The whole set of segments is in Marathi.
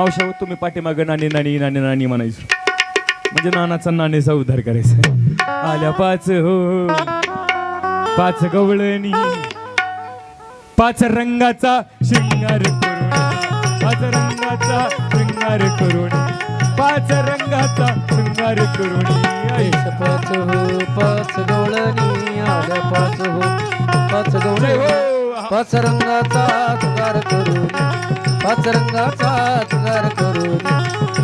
मावशा तुम्ही पाठीमागं नाणी नाणी नाणी नाणी म्हणायचं. म्हणजे नानाचा नाणेचा उद्धार करायचा. आल्या पाच हो. पाच गवळणी. पाच रंगाचा शृंगार करून पाच रंगाचा शृंगार करून पाच रंगाचा शृंगार करून पाच हो पाच गवळणी. आल्या पाच हो पाच जय गवळणी. हो पाच रंगाचा पाच रंगाचा तुगार करून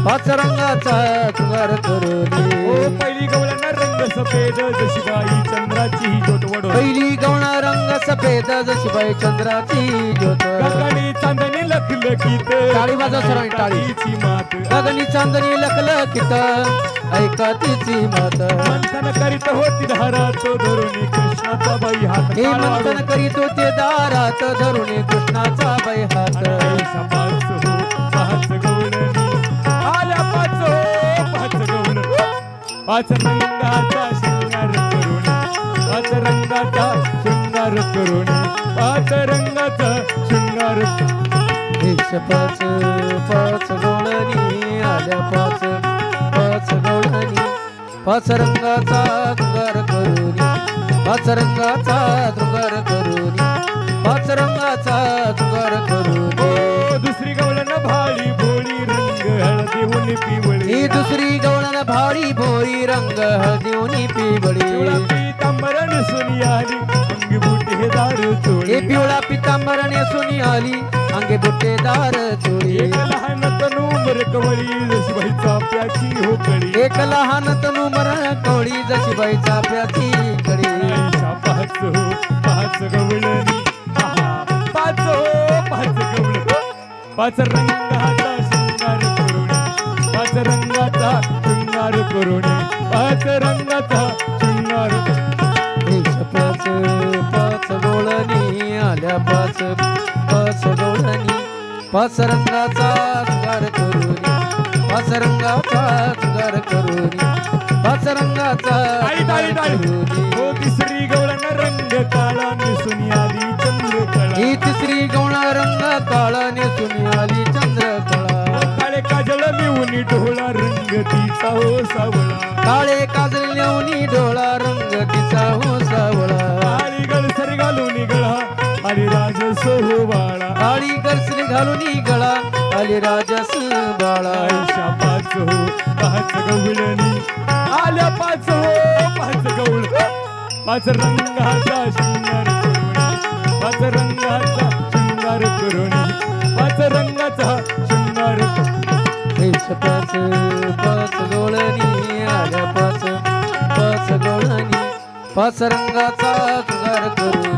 पाच रंगाचा तुगार ओ करून पहिली गवळ्यांना रंग सफेद जशी बाई चंद्राची ही ज्योत वडो पहिली गवणा रंग सफेद जशी बाई चंद्राची ज्योत गगनी चांदणी लखलखीत टाळी वाजवा सर्वांनी, टाळी. तिची मात. गगनी चांदणी लखलखित ऐका तिची मात. मंथन करीत होती धारा तो धरून कृष्णाचा बाई हात हे मंथन. करीत होते दारात धरून कृष्णाचा बाई हात पाच रंगाचा शृंगार करून पाच रंगाचा शृंगार करून पाच रंगाचा शृंगार एकश पाच पाच गवळणी आल्या पाच. पाच गवळणी पाच रंगाचा तुगार करून पाच रंगाचा तुगार करून पाच रंगाचा तुगार करून दुसरी गवळण भाळी भोळी रंग हळदी पिवळी दुसरी गवळण भारी भोरी रंग हळदिवनी पिवळी. पीतांबरण सुनी आली अंगी बुटी हे दारू हे चोळी पिवळा पितांबर नेसून आली अंगे बुट्टेदार चोळी. एक लहान तनू मरकवळी जशी बाई चाप्याची हो कळी एक लहान तनु मर कवळी जशी बाई चाफ्याची कडी आईशा पाच हो पाच गवळणी. पाच हो पाच गवळ पाच रंगाचा शृंगार करून पाच रंगाचा शृंगार एकशे पाच पाच डोळणी आल्या पाच पाच डोळणी पाच रंगाचा शृंगार करून पाच रंगाचा शृंगार करून पाच रंगाचा हो तिसरी गवळण रंग काळा निसून आली चंद्र ही तिसरी गवळा रंग काळा नेसून आली चंद्र चंद्रकळा काळे काजळ मिळून ढोळ तिचा हो सावळा. काळे काजळ नेऊनी डोळा रंग तिचा हो सावळा. काळी गळसर घालून गळा आणि राजस हो बाळा. काळी गरसली घालून गळा आणि राजस बाळा. आयशा पाच हो पाच गवळणी. आल्या पाच हो पाच गवळ. पाच रंगाचा शृंगार करून पाच रंगाचा शृंगार करून पाच पाच गोळणी आल्या पाच पाच गोळणी पाच रंगाचा तुगार करून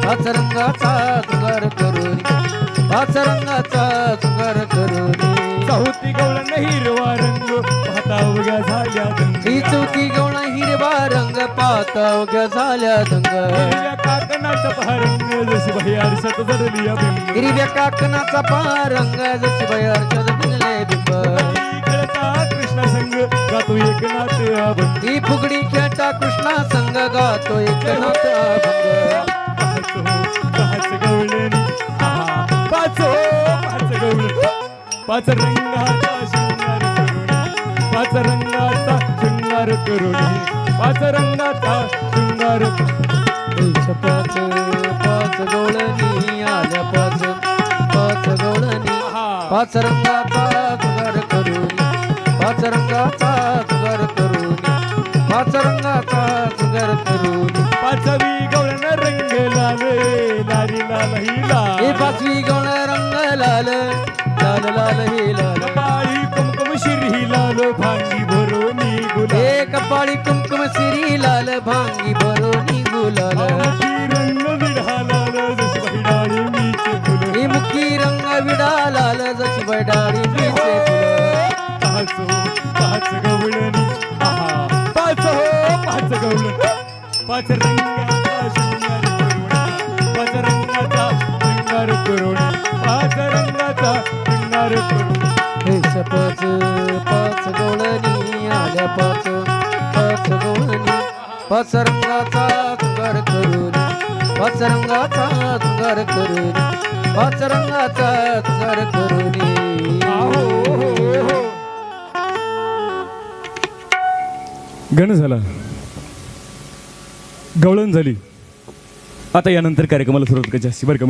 पाच रंगाचा तुगार करून पाच रंगाचा तुगार करून चौथी गवळण हिरवा रंग पाहता उभ्या झाल्या दंग. ही चौथी गवळ हिरवा रंग पाहता उग्या झाल्या दंग. काकणाचा पारंग जशी बाई आरशात जडली हिरव्या काकणाचा पारंग जशी बयारच्या बिनले बिंब खेळता कृष्ण संग गातो ही फुगडी खेळता कृष्णा संग गातो एक नाथ पाच पाच रंगाचा शृंगार करून पाच रंगाचा शृंगार करून पाच रंगाचा शृंगार एकशे पाच पाच गवळणी आल्या पाच. पाच गवळणी. पाच रंगाचा पाच रंगाचा तुगार करून पाच रंगाचा तुगार करून पाचवी गवळण रंग लाल लाली लाल ही हे लाल पाचवी गवळ रंग लाल लाल लाल हे लाल. कपाळी कुमकुम शिरी लाल भांगी भरोनी गुलाल. हे कपाळी कुमकुम सिरी लाल भांगी भरोनी पाच गवळणी. पाच हो पाच गवळ पाच रंगाचा शृंगार करून पाच रंगाचा शृंगार करून पाच रंगाचा शृंगार करून एकशे पाच पाच गवळणी आल्या पाच. पाच गवळणी. पाच रंगाचा करून पाच रंगाचा करून पाच रंगाचा करून आहो गण झाला. गवळण झाली. आता यानंतर कार्यक्रमाला सुरुवात करायची असते बरं का